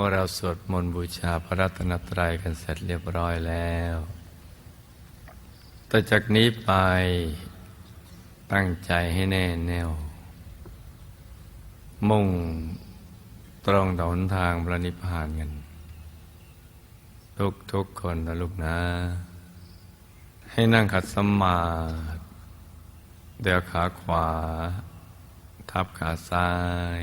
มื่อเราสวดมนต์บูชาพระรัตนตรัยกันเสร็จเรียบร้อยแล้วต่อจากนี้ไปตั้งใจให้แน่แน่ว มุ่งตรงต่อหนทางพระนิพพานกัน ทุกทุกคนนะลูกนะ ให้นั่งขัดสมาธิเดี๋ยวขาขวา ทับขาซ้าย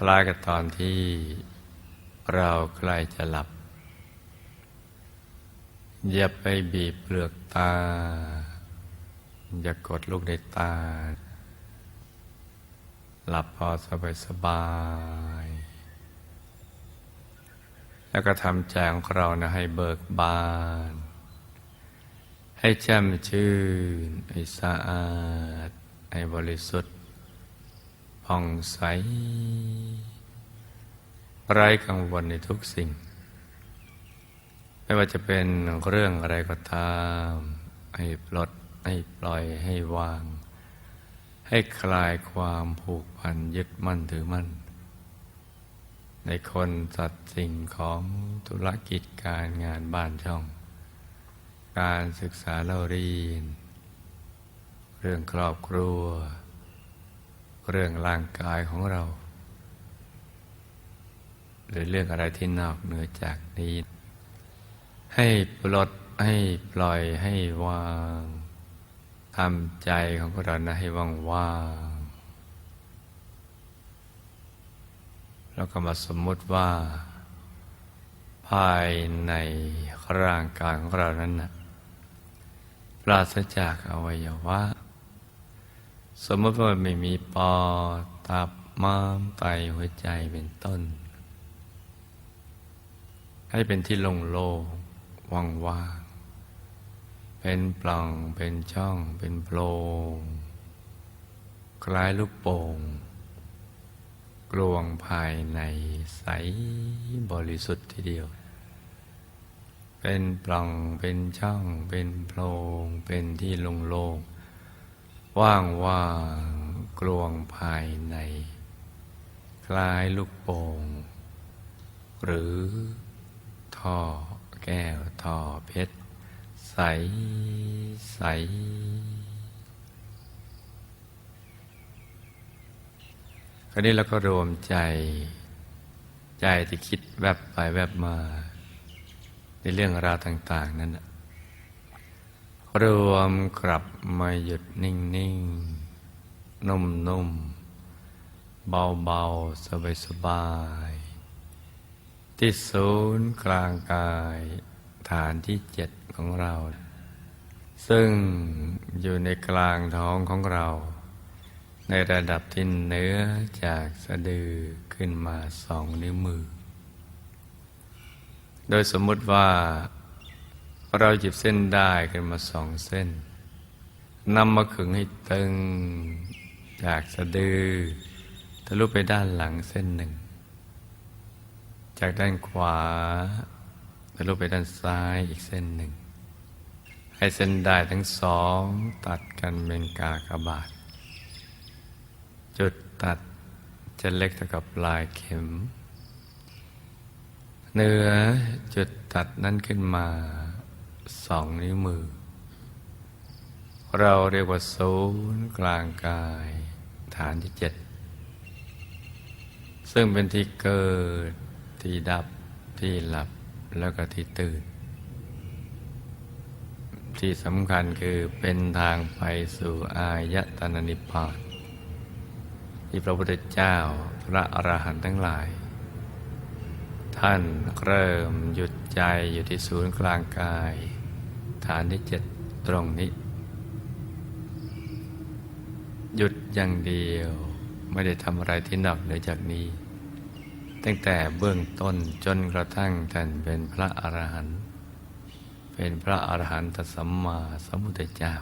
คล้ายกับตอนที่เราใกล้จะหลับ อย่าไปบีบเปลือกตา อย่ากดลูกในตา หลับพอสบายสบาย แล้วก็ทำใจของเรานะให้เบิกบาน ให้แจ่มชื่น ให้สะอาด ให้บริสุทธิ์ ผ่องใส ไร้กังวลในทุกสิ่ง ไม่ว่าจะเป็นเรื่องอะไรก็ตาม ให้ปลด ให้ปล่อยให้วาง ให้คลายความผูกพันยึดมั่นถือมั่น ในคนสัตว์สิ่งของธุรกิจการงานบ้านช่อง การศึกษาเล่าเรียน เรื่องครอบครัว เรื่องร่างกายของเรา หรือเรื่องอะไรที่นอกเหนือจากนี้ ให้ปลดให้ปล่อยให้วางทำใจของเรานะให้ว่างว่างแล้วก็มาสมมุติว่า ภายในร่างกายของเรานั้นนะปราศจากอวัยวะ สมมติว่าไม่มีปอดตับม้ามไตหัวใจเป็นต้น ให้เป็นที่โล่งว่างเป็นปล่องเป็นช่องเป็นโพรงคล้ายลูกโป่งกลวงภายในใสบริสุทธิ์ทีเดียว เป็นปล่องเป็นช่องเป็นโพรงเป็นที่โล่ง ว่างว่างกลวงภายใน คล้ายลูกโป่งหรือท่อแก้วท่อเพชร ใส ใส คราวนี้เราก็รวมใจ ใจที่คิดแวบไปแวบมา ในเรื่องราวต่าง ๆ นั้นนะ รวมกลับมาหยุดนิ่งๆนุ่มๆเบาๆสบายๆที่ศูนย์กลางกาย ฐานที่เจ็ดของเรา ซึ่งอยู่ในกลางท้องของเรา ในระดับที่เนื้อจากสะดือขึ้นมาสองนิ้วมือ โดยสมมุติว่า เราหยิบเส้นได้ขึ้นมาสองเส้นนำมาขึงให้ตึง จากสะดือทะลุไปด้านหลังเส้นหนึ่ง จากด้านขวาทะลุไปด้านซ้ายอีกเส้นหนึ่ง ให้เส้นได้ทั้งสองตัดกันเป็นกากบาท จุดตัดจะเล็กเท่ากับปลายเข็มเนื้อจุดตัดนั้นขึ้นมา สองนิ้วมือ เราเรียกว่าศูนย์กลางกาย ฐานที่เจ็ดซึ่งเป็นที่เกิดที่ดับที่หลับแล้วก็ที่ตื่น ที่สำคัญคือเป็นทางไปสู่อายตนะนิพพานที่พระพุทธเจ้าพระอรหันต์ทั้งหลาย ท่านเริ่มหยุดใจอยู่ที่ศูนย์กลางกาย ฐานที่เจ็ดตรงนี้ หยุดอย่างเดียวไม่ได้ทำอะไรที่นอกเหนือจากนี้ ตั้งแต่เบื้องต้นจนกระทั่งท่านเป็นพระอรหันต์เป็นพระอรหันตสัมมาสัมพุทธเจ้า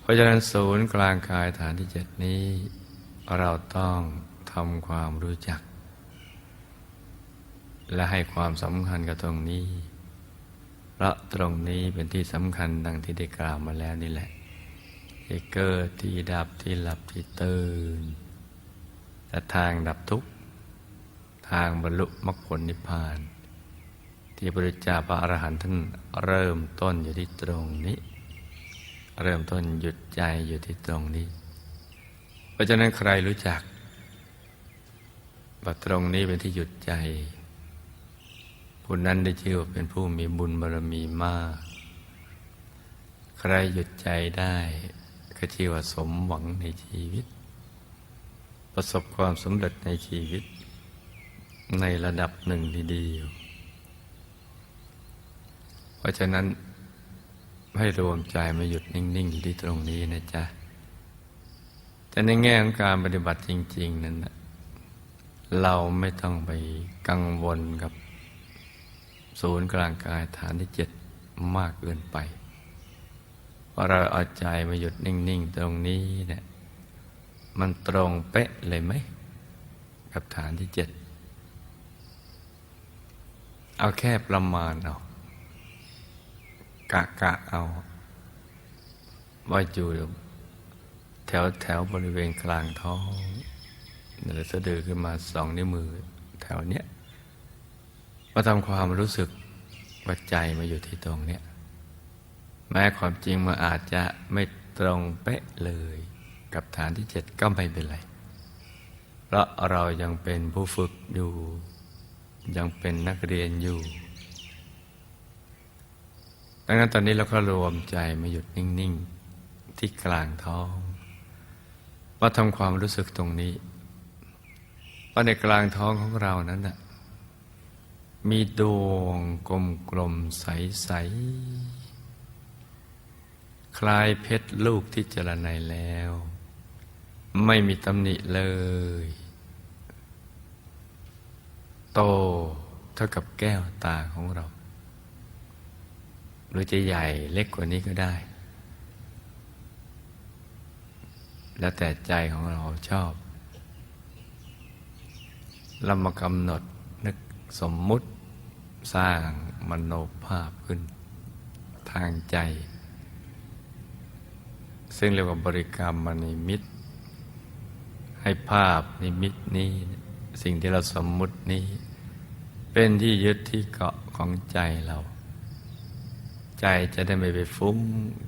เพราะฉะนั้นศูนย์กลางกายฐานที่เจ็ดนี้ เราต้องทำความรู้จัก และให้ความสำคัญกับตรงนี้ ราะตรงนี้เป็นที่สำคัญดังที่ได้กล่าวมาแล้วนี่แหละที่เกิดที่ดับที่หลับที่ตื่นแต่ทางดับทุกข์ทางบรรลุมรรคผลนิพพาน ที่พระพุทธเจ้าพระอรหันต์ท่านเริ่มต้นอยู่ที่ตรงนี้ เริ่มต้นหยุดใจอยู่ที่ตรงนี้ เพราะฉะนั้นใครรู้จักว่าตรงนี้เป็นที่หยุดใจ ผู้นั้นได้ชื่อว่าเป็นผู้มีบุญบารมีมาก ใครหยุดใจได้ก็ชื่อว่าสมหวังในชีวิต ประสบความสำเร็จในชีวิต ในระดับหนึ่งดีๆเพราะฉะนั้นให้รวมใจมาหยุดนิ่ง ๆ อยู่ที่ตรงนี้นะจ๊ะ แต่ในแง่ของการปฏิบัติจริง ๆ นั้นเราไม่ต้องไปกังวลกับ ศูนย์กลางกายฐานที่เจ็ดมากเกินไปพอเราเอาใจมาหยุดนิ่ง ๆ ตรงนี้เนี่ยมันตรงเป๊ะเลยไหม กับฐานที่เจ็ดเอาแค่ประมาณเอากะกะเอา ว่าอยู่แถวแถวบริเวณกลางท้อง หรือสะดือขึ้นมาสองนิ้วมือ แถวเนี้ย มาทำความรู้สึกว่าใจมาอยู่ที่ตรงเนี้ยแม้ความจริงมันอาจจะไม่ตรงเป๊ะเลย กับฐานที่เจ็ดก็ไม่เป็นไร เพราะเรายังเป็นผู้ฝึกอยู่ ยังเป็นนักเรียนอยู่ ดังนั้นตอนนี้เราก็รวมใจมาหยุดนิ่ง ๆ ที่กลางท้องมาทำความรู้สึกตรงนี้ว่าในกลางท้องของเรานั้นน่ะ มีดวงกลมกลมใสใสคล้ายเพชรลูกที่เจรไนแล้ว ไม่มีตำหนิเลย โตเท่ากับแก้วตาของเรา หรือจะใหญ่เล็กกว่านี้ก็ได้ แล้วแต่ใจของเราชอบเรามากำหนดนึกสมมุติ สร้างมโนภาพขึ้น ทางใจ ซึ่งเรียกว่าบริกรรมมนิมิต ให้ภาพนิมิตนี้ สิ่งที่เราสมมุตินี้ เป็นที่ยึดที่เกาะของใจเรา ใจจะได้ไม่ไปฟุ้ง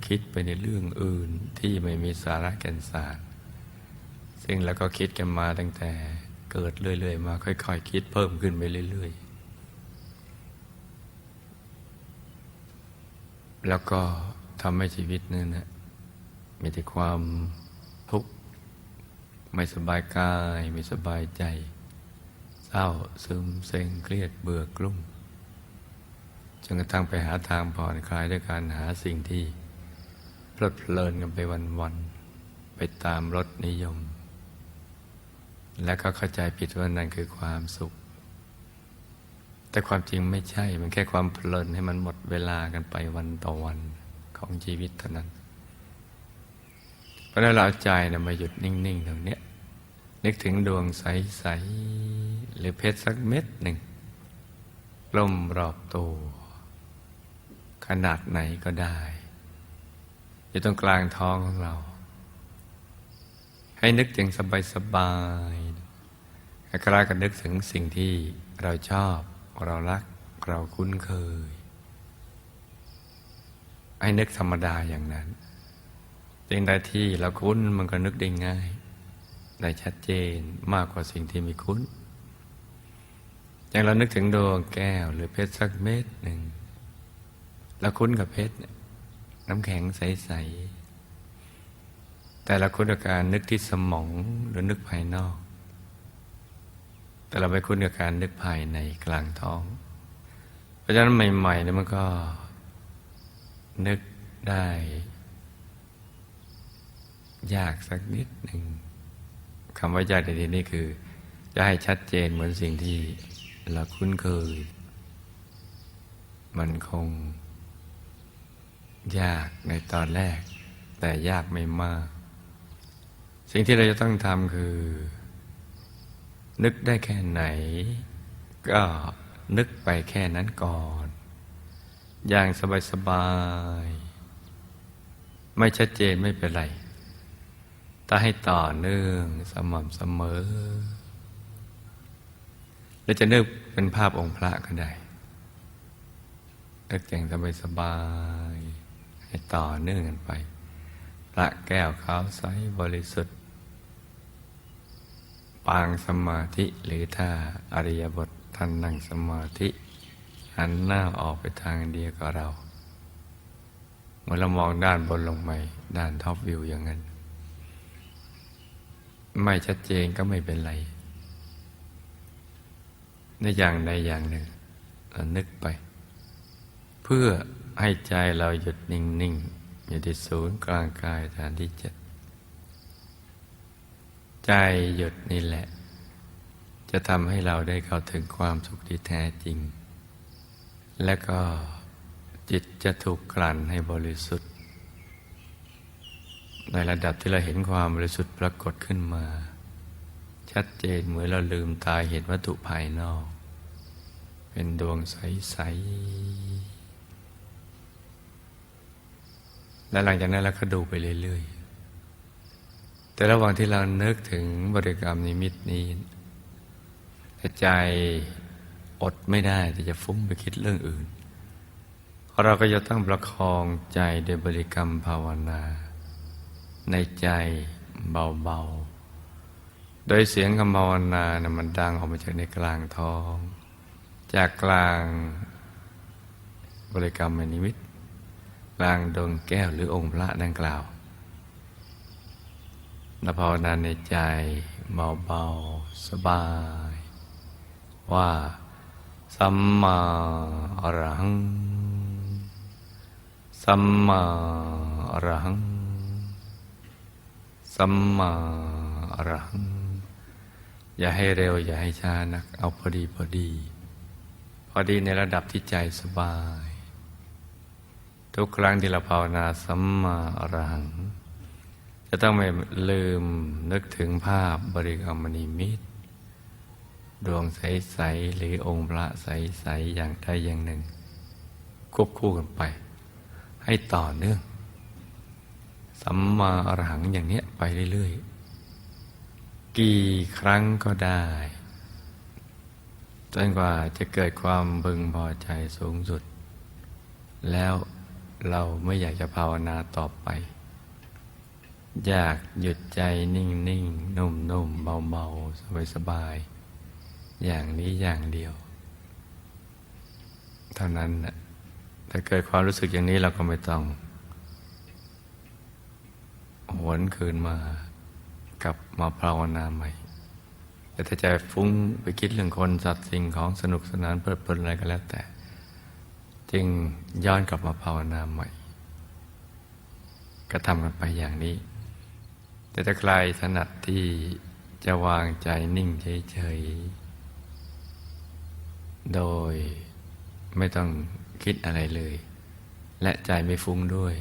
คิดไปในเรื่องอื่นที่ไม่มีสาระแก่นสาร ซึ่งเราก็คิดกันมาตั้งแต่เกิดเรื่อยๆ มาค่อยๆคคิดเพิ่มขึ้นไปเรื่อย ๆ แล้วก็ทำให้ชีวิตนั่นนะมีแต่ความทุกข์ไม่สบายกาย ไม่สบายใจ เศร้าซึมเซ็งเครียดเบื่อกลุ้มจนกระทั่งไปหาทางผ่อนคลายด้วยการหาสิ่งที่เพลิดเพลินกันไปวันๆไปตามรสนิยม แล้วก็เข้าใจผิดว่านั่นคือความสุข แต่ความจริงไม่ใช่ มันแค่ความเพลินให้มันหมดเวลากันไปวันต่อวันของชีวิตเท่านั้น เพราะนั้นเราใจนะมาหยุดนิ่งๆตรงนี้นึกถึงดวงใส ๆ หรือเพชรสักเม็ดหนึ่งกลมรอบตัวขนาดไหนก็ได้ อยู่ตรงกลางท้องของเรา ให้นึกอย่างสบายคล้ายกันนึกถึงสิ่งที่เราชอบ เรารักเราคุ้นเคย ให้นึกธรรมดาอย่างนั้นสิ่งใดที่เราคุ้นมันก็นึกได้ง่าย ได้ชัดเจนมากกว่าสิ่งที่ไม่คุ้น อย่างเรานึกถึงดวงแก้วหรือเพชรสักเม็ดหนึ่งเราคุ้นกับเพชรน้ำแข็งใส ๆ แต่เราคุ้นกับการนึกที่สมองหรือนึกภายนอก แต่เราไม่คุ้นกับการนึกภายในกลางท้อง เพราะฉะนั้นใหม่ๆเนี่ยมันก็นึกได้ ยากสักนิดหนึ่งคำว่ายากในที่นี้คือ จะให้ชัดเจนเหมือนสิ่งที่เราคุ้นเคย มันคง ยากในตอนแรก แต่ยากไม่มาก สิ่งที่เราจะต้องทำคือ นึกได้แค่ไหน ก็นึกไปแค่นั้นก่อน อย่างสบายๆ ไม่ชัดเจนไม่เป็นไรแต่ให้ต่อเนื่องสม่ำเสมอเราจะนึกเป็นภาพองค์พระก็ได้นึกอย่างสบายๆให้ต่อเนื่องกันไป พระแก้วขาวใสบริสุทธิ์ ปางสมาธิหรือถ้าอริยบทท่านนั่งสมาธิหันหน้าออกไปทางเดียวกับเราเมื่อเรามองด้านบนลงไปด้านท็อปวิวอย่างนั้น ไม่ชัดเจนก็ไม่เป็นไร ในอย่างใดอย่างหนึ่งเรานึกไป เพื่อให้ใจเราหยุดนิ่ง ๆ อยู่ที่ศูนย์กลางกายฐานที่เจ็ด ใจหยุดนี่แหละ จะทำให้เราได้เข้าถึงความสุขที่แท้จริง และก็จิตจะถูกกลั่นให้บริสุทธิ์ ในระดับที่เราเห็นความบริสุทธิ์ปรากฏขึ้นมา ชัดเจนเหมือนเราลืมตาเห็นวัตถุภายนอก เป็นดวงใส ๆ และหลังจากนั้นเราก็ดูไปเรื่อยๆ แต่ระหว่างที่เรานึกถึงบริกรรมนิมิตนี้ใจอดไม่ได้ที่จะฟุ้งไปคิดเรื่องอื่น เราก็จะต้องประคองใจโดยบริกรรมภาวนา ในใจเบาๆ โดยเสียงคำภาวนานะมันดังออกมาจากในกลางท้อง จากกลางบริกรรมนิมิตกลางดวงแก้วหรือองค์พระดังกล่าว และภาวนาในใจเบาๆ สบาย ว่าสัมมาอรหัง สัมมาอรหัง สัมมาอรหัง อย่าให้เร็ว อย่าให้ช้านัก เอาพอดีพอดี พอดีในระดับที่ใจสบาย ทุกครั้งที่เราภาวนาสัมมาอรหัง จะต้องไม่ลืมนึกถึงภาพบริกรรมนิมิตดวงใส ๆ หรือองค์พระใส ๆ อย่างใดอย่างหนึ่ง ควบคู่กันไป ให้ต่อเนื่อง สัมมาอรหังอย่างเนี้ยไปเรื่อย ๆ กี่ครั้งก็ได้จนกว่าจะเกิดความบึงพอใจสูงสุด แล้วเราไม่อยากจะภาวนาต่อไป อยากหยุดใจนิ่งๆนุ่มๆเบาๆสบายๆอย่างนี้อย่างเดียว เท่านั้นนะถ้าเกิดความรู้สึกอย่างนี้เราก็ไม่ต้อง หวนคืนมากลับมาภาวนาใหม่ แต่ถ้าใจฟุ้งไปคิดเรื่องคนสัตว์สิ่งของสนุกสนานเพลิดเพลินอะไรก็แล้วแต่ จึงย้อนกลับมาภาวนาใหม่ ก็ทำกันไปอย่างนี้ แต่ถ้าใครถนัดที่จะวางใจนิ่งเฉยๆ โดยไม่ต้องคิดอะไรเลย และใจไม่ฟุ้งด้วย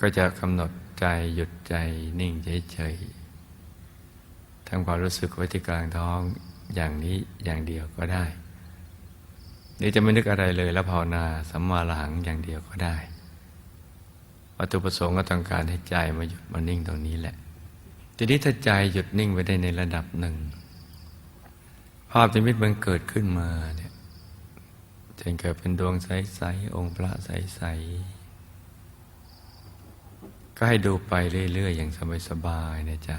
ก็จะกำหนดใจหยุดใจนิ่งเฉยๆทำความรู้สึกไว้ที่กลางท้องอย่างนี้อย่างเดียวก็ได้นี่จะไม่นึกอะไรเลยแล้วภาวนาสัมมาหลังอย่างเดียวก็ได้ วัตถุประสงค์ก็ต้องการให้ใจมาหยุดมานิ่งตรงนี้แหละ ทีนี้ถ้าใจหยุดนิ่งไปได้ในระดับหนึ่ง ภาพนิมิตมันเกิดขึ้นมาเนี่ยจนเกิดเป็นดวงใสๆองค์พระใสๆก็ให้ดูไปเรื่อย ๆ อย่างสบายๆนะจ๊ะ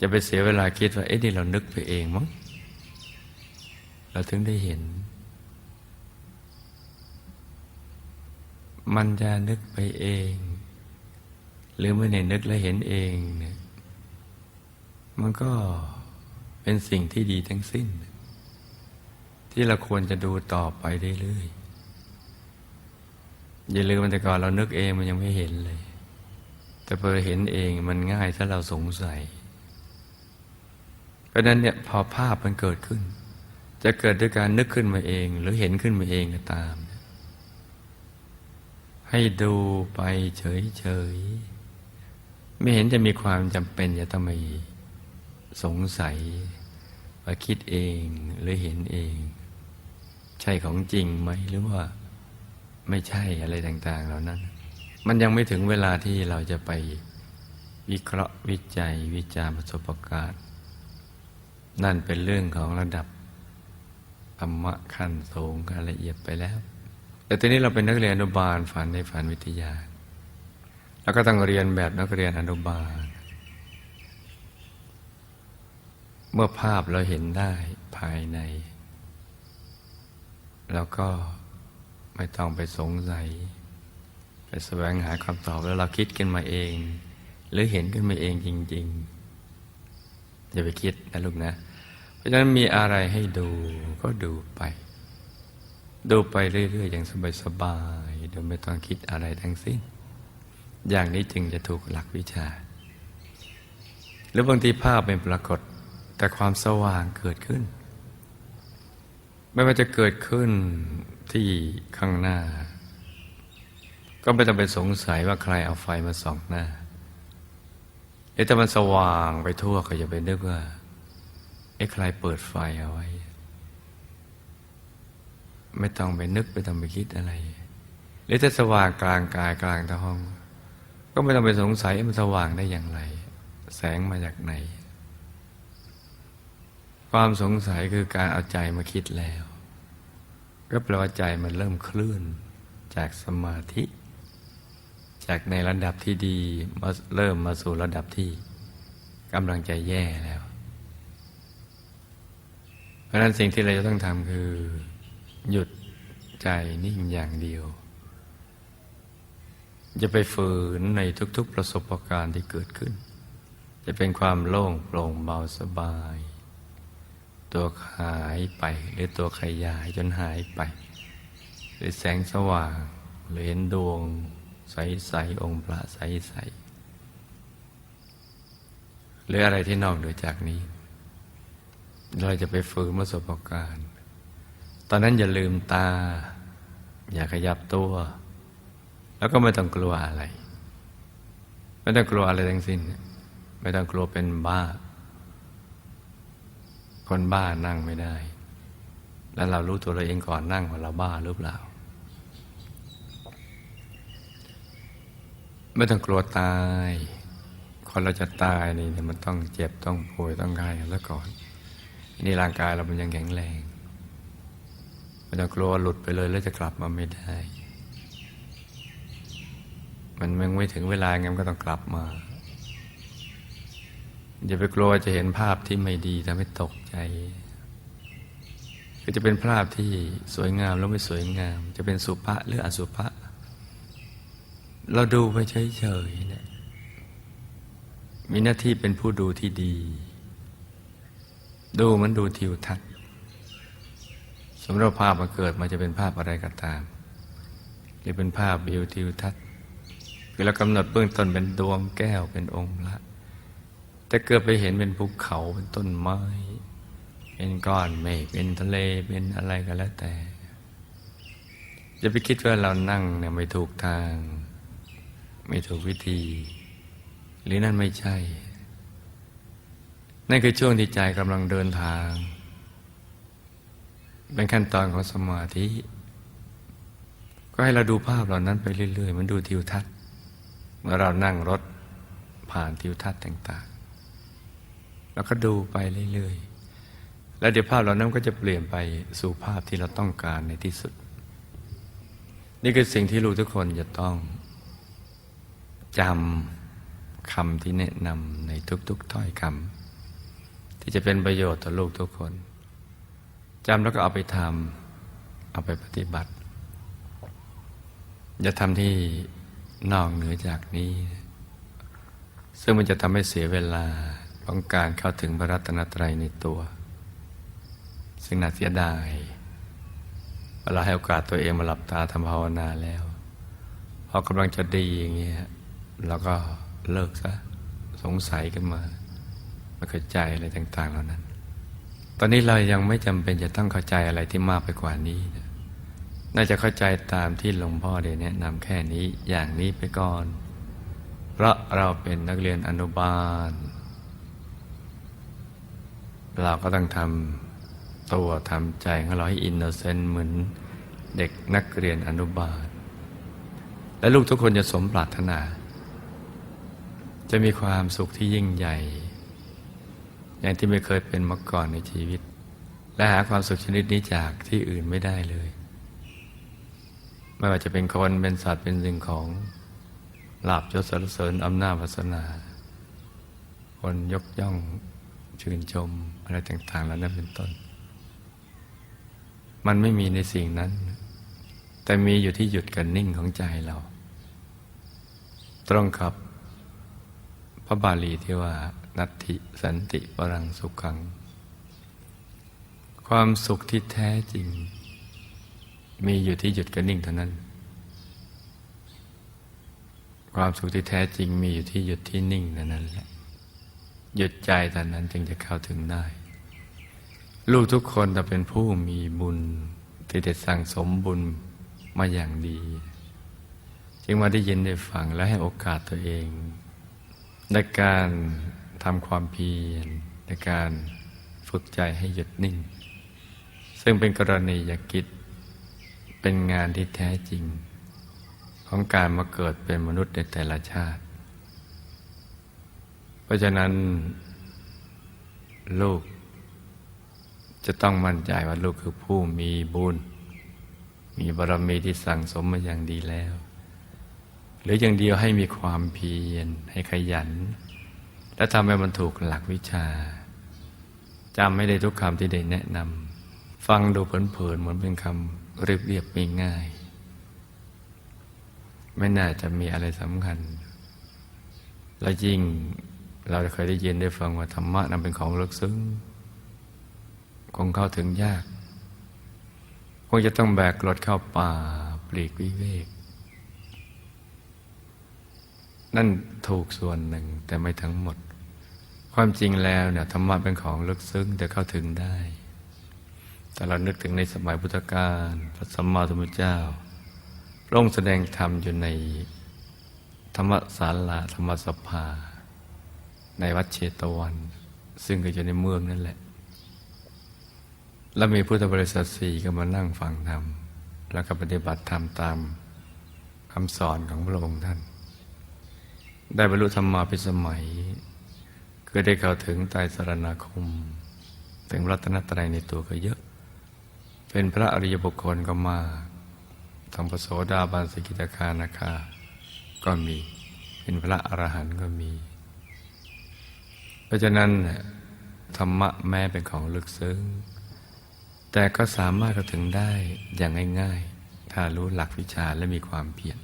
จะไปเสียเวลาคิดว่า เอ๊ะนี่เรานึกไปเองมั้งเราถึงได้เห็น มันจะนึกไปเอง หรือไม่ได้นึกแล้วเห็นเองเนี่ยมันก็เป็นสิ่งที่ดีทั้งสิ้น ที่เราควรจะดูต่อไปเรื่อยๆอย่าลืมมันแต่ก่อนเรานึกเองมันยังไม่เห็นเลย แต่พอเห็นเองมันง่ายถ้าเราสงสัยเพราะฉะนั้นเนี่ยพอภาพมันเกิดขึ้น จะเกิดด้วยการนึกขึ้นมาเอง หรือเห็นขึ้นมาเองก็ตาม ให้ดูไปเฉยๆ ไม่เห็นจะมีความจำเป็นจะต้องมีสงสัยว่าคิดเองหรือเห็นเอง ใช่ของจริงไหมหรือว่าไม่ใช่อะไรต่าง ๆ เหล่านั้น มันยังไม่ถึงเวลาที่เราจะไปวิเคราะห์วิจัยวิจารประสบการณ์นั่นเป็นเรื่องของระดับธรรมะขั้นสูงขั้นละเอียดไปแล้ว แต่ตอนนี้เราเป็นนักเรียนอนุบาลฝันในฝันวิทยา แล้วก็ต้องเรียนแบบนักเรียนอนุบาล เมื่อภาพเราเห็นได้ภายใน แล้วก็ไม่ต้องไปสงสัย ไปแสวงหาคำตอบแล้วเราคิดขึ้นมาเอง หรือเห็นขึ้นมาเองจริง ๆ อย่าไปคิดนะลูกนะ เพราะฉะนั้นมีอะไรให้ดูก็ดูไป ดูไปเรื่อยๆอย่างสบายๆโดยไม่ต้องคิดอะไรทั้งสิ้น อย่างนี้จึงจะถูกหลักวิชา หรือบางทีภาพเป็นปรากฏแต่ความสว่างเกิดขึ้น ไม่ว่าจะเกิดขึ้นที่ข้างหน้า ก็ไม่ต้องไปสงสัยว่าใครเอาไฟมาส่องหน้าเอ๊ะแต่มันสว่างไปทั่วก็อย่าไปนึกว่าเอ๊ะใครเปิดไฟเอาไว้ ไม่ต้องไปนึกไม่ต้องไปคิดอะไร หรือถ้าสว่างกลางกายกลางท้อง ก็ไม่ต้องไปสงสัยมันสว่างได้อย่างไร แสงมาจากไหน ความสงสัยคือการเอาใจมาคิดแล้ว ก็แปลว่าใจมันเริ่มเคลื่อนจากสมาธิ จากในระดับที่ดีมาเริ่มมาสู่ระดับที่กำลังใจแย่แล้ว เพราะนั้นสิ่งที่เราจะต้องทำคือ หยุด ใจนิ่งอย่างเดียว จะไปฝืนในทุกๆประสบการณ์ที่เกิดขึ้น จะเป็นความโล่งโปร่งเบาสบาย ตัวหายไปหรือตัวขยายจนหายไป หรือแสงสว่างหรือเห็นดวงใสๆองค์พระใสๆหรืออะไรที่นอกเหนือจากนี้ เราจะไปฝืนประสบการณ์ ตอนนั้นอย่าลืมตา อย่าขยับตัว แล้วก็ไม่ต้องกลัวอะไร ไม่ต้องกลัวอะไรทั้งสิ้น ไม่ต้องกลัวเป็นบ้า คนบ้านั่งไม่ได้ แล้วเรารู้ตัวเราเองก่อนนั่งว่าเราบ้าหรือเปล่า ไม่ต้องกลัวตาย คนเราจะตายนี่มันต้องเจ็บต้องป่วยต้องกายแล้วก่อนนี่ร่างกายเรามันยังแข็งแรง ม่ต้องกลัวหลุดไปเลยแล้วจะกลับมาไม่ได้ มันยังไม่ถึงเวลางั้นก็ต้องกลับมา อย่าไปกลัวจะเห็นภาพที่ไม่ดีทำให้ตกใจ ก็จะเป็นภาพที่สวยงามแล้วไม่สวยงาม จะเป็นสุภะหรืออสุภะเราดูไปเฉยๆเนี่ยมีหน้าที่เป็นผู้ดูที่ดี ดูมันดูทิวทัศน สมมติภาพมาเกิดมาจะเป็นภาพอะไรก็ตาม หรือเป็นภาพวิวทิวทัศน์คือเรากำหนดเบื้องต้นเป็นดวงแก้วเป็นองค์ละแต่เกิดไปเห็นเป็นภูเขาเป็นต้นไม้ เป็นก้อนเมฆเป็นทะเลเป็นอะไรก็แล้วแต่จะไปคิดว่าเรานั่งเนี่ยไม่ถูกทาง ไม่ถูกวิธี หรือนั่นไม่ใช่ นั่นคือช่วงที่ใจกำลังเดินทาง เป็นขั้นตอนของสมาธิ ก็ให้เราดูภาพเหล่านั้นไปเรื่อยๆ มันดูทิวทัศน์ เมื่อเรานั่งรถผ่านทิวทัศน์ต่าง ๆ แล้วก็ดูไปเรื่อยๆ แล้วเดี๋ยวภาพเหล่านั้นก็จะเปลี่ยนไปสู่ภาพที่เราต้องการในที่สุด นี่คือสิ่งที่ลูกทุกคนจะต้องจำคำที่แนะนำในทุก ๆ ถ้อยคำที่จะเป็นประโยชน์ต่อลูกทุกคน จำแล้วก็เอาไปทำเอาไปปฏิบัติ อย่าทำที่นอกเหนือจากนี้ ซึ่งมันจะทำให้เสียเวลาของการเข้าถึงพระรัตนตรัยในตัว ซึ่งน่าเสียดายเวลาให้โอกาสตัวเองมาหลับตาทำภาวนาแล้วพอกำลังจะดีอย่างเงี้ยเราก็เลิกซะสงสัยกันมาไม่เข้าใจอะไรต่าง ๆ เหล่านั้น ตอนนี้เรายังไม่จำเป็นจะต้องเข้าใจอะไรที่มากไปกว่านี้นะน่าจะเข้าใจตามที่หลวงพ่อได้แนะนำแค่นี้อย่างนี้ไปก่อน เพราะเราเป็นนักเรียนอนุบาล เราก็ต้องทำตัวทำใจของเราให้อินโนเซนต์เหมือนเด็กนักเรียนอนุบาล และลูกทุกคนจะสมปรารถนา จะมีความสุขที่ยิ่งใหญ่ อย่างที่ไม่เคยเป็นมาก่อนในชีวิต และหาความสุขชนิดนี้จากที่อื่นไม่ได้เลย ไม่ว่าจะเป็นคนเป็นสัตว์เป็นสิ่งของลาบยศสรรเสริญอำนาจวาสนา คนยกย่องชื่นชมอะไรต่างๆแล้วนั้นเป็นต้น มันไม่มีในสิ่งนั้น แต่มีอยู่ที่หยุดกับนิ่งของใจเรา ตรงกับ พระบาลีที่ว่า นัตถิสันติปรังสุขัง ความสุขที่แท้จริง มีอยู่ที่หยุดกับนิ่งเท่านั้น ความสุขที่แท้จริงมีอยู่ที่หยุดที่นิ่งเท่านั้นแหละหยุดใจเท่านั้นจึงจะเข้าถึงได้ ลูกทุกคนจะเป็นผู้มีบุญที่ได้สั่งสมบุญมาอย่างดี จึงมาได้ยินได้ฟังและให้โอกาสตัวเอง ในการทำความเพียรในการฝึกใจให้หยุดนิ่ง ซึ่งเป็นกรณียกิจ เป็นงานที่แท้จริง ของการมาเกิดเป็นมนุษย์ในแต่ละชาติ เพราะฉะนั้น ลูก จะต้องมั่นใจว่าลูกคือผู้มีบุญ มีบารมีที่สั่งสมมาอย่างดีแล้ว หรืออย่างเดียวให้มีความเพียรให้ขยัน และทำให้มันถูกหลักวิชาจำไม่ได้ทุกคำที่ได้แนะนำฟังดูเผินๆเหมือนเป็นคำเรียบๆง่าย ไม่น่าจะมีอะไรสำคัญ และยิ่งเราจะเคยได้ยินได้ฟังว่าธรรมะนั้นเป็นของลึกซึ้งคงเข้าถึงยาก คงจะต้องแบกรถเข้าป่าปลีกวิเวก นั่นถูกส่วนหนึ่งแต่ไม่ทั้งหมด ความจริงแล้วเนี่ยธรรมะเป็นของลึกซึ้งแต่เข้าถึงได้ แต่เรานึกถึงในสมัยพุทธกาลพระสัมมาสัมพุทธเจ้าพระองค์แสดงธรรมอยู่ในธรรมศาลาธรรมสภา ในวัดเชตวัน ซึ่งก็อยู่ในเมืองนั่นแหละ แล้วมีพุทธบริษัทสี่ก็มานั่งฟังธรรม แล้วก็ปฏิบัติธรรมตามคำสอนของพระองค์ท่าน ได้บรรลุธรรมาภิสมัยคือได้เข้าถึงไตรสรณคม ถึงรัตนตรัยในตัวก็เยอะ เป็นพระอริยบุคคลก็มากทั้งพระโสดาบันสกิทาคานาคา ก็มี เป็นพระอรหันต์ก็มี เพราะฉะนั้นธรรมะแม้เป็นของลึกซึ้ง แต่ก็สามารถเข้าถึงได้อย่างง่าย ๆ ถ้ารู้หลักวิชาและมีความเพียร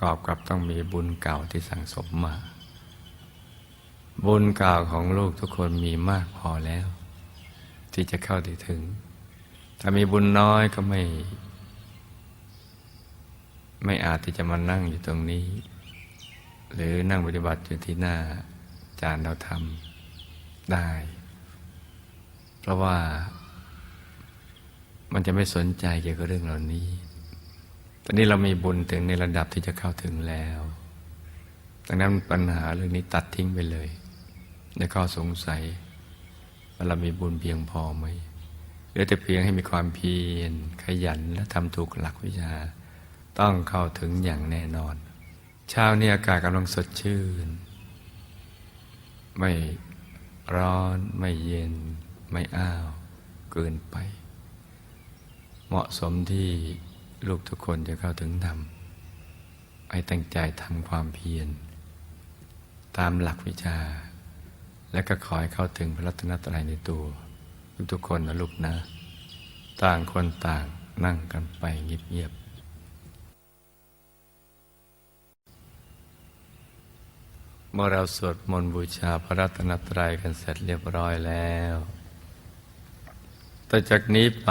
กอบกับต้องมีบุญเก่าที่สั่งสมมา บุญเก่าของลูกทุกคนมีมากพอแล้ว ที่จะเข้าถึง ถ้ามีบุญน้อยก็ไม่ ไม่อาจที่จะมานั่งอยู่ตรงนี้ หรือนั่งปฏิบัติอยู่ที่หน้าจานเราทำได้ เพราะว่ามันจะไม่สนใจเกี่ยวกับเรื่องเหล่านี้ ตอนนี้เรามีบุญถึงในระดับที่จะเข้าถึงแล้ว ดังนั้นปัญหาเรื่องนี้ตัดทิ้งไปเลย ในข้อสงสัยว่าเรามีบุญเพียงพอไหมเหลือแต่เพียงให้มีความเพียรขยันและทำถูกหลักวิชา ต้องเข้าถึงอย่างแน่นอน เช้านี้อากาศกำลังสดชื่น ไม่ร้อนไม่เย็น ไม่อ้าว เกินไป เหมาะสมที่ ลูกทุกคนจะเข้าถึงธรรมให้ตั้งใจทำความเพียร ตามหลักวิชา และก็ขอให้เข้าถึงพระรัตนตรัยในตัว ทุกคนนะลูกนะ ต่างคนต่างนั่งกันไปเงียบๆเมื่อเราสวดมนต์บูชาพระรัตนตรัยกันเสร็จเรียบร้อยแล้วต่อจากนี้ไป